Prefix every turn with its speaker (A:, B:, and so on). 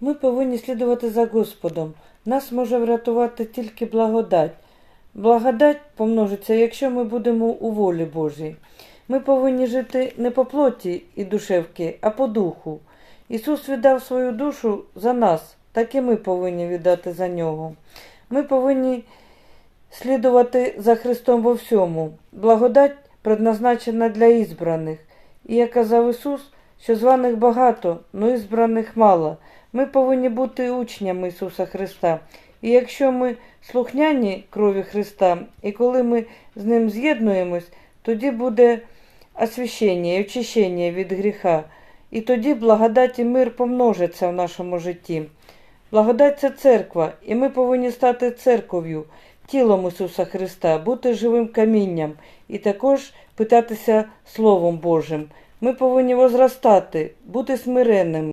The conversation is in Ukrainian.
A: Ми повинні слідувати за Господом. Нас може врятувати тільки благодать. Благодать помножиться, якщо ми будемо у волі Божій. Ми повинні жити не по плоті і душевки, а по духу. Ісус віддав свою душу за нас, так і ми повинні віддати за нього. Ми повинні слідувати за Христом во всьому. Благодать предназначена для ізбраних. І як казав Ісус, що званих багато, но ізбраних мало. Ми повинні бути учнями Ісуса Христа. І якщо ми слухняні крові Христа, і коли ми з Ним з'єднуємось, тоді буде освящення і очищення від гріха. І тоді благодать і мир помножаться в нашому житті. Благодать це церква, і ми повинні стати церков'ю, тілом Ісуса Христа, бути живим камінням і також питатися Словом Божим. Ми повинні возростати, бути смиренними.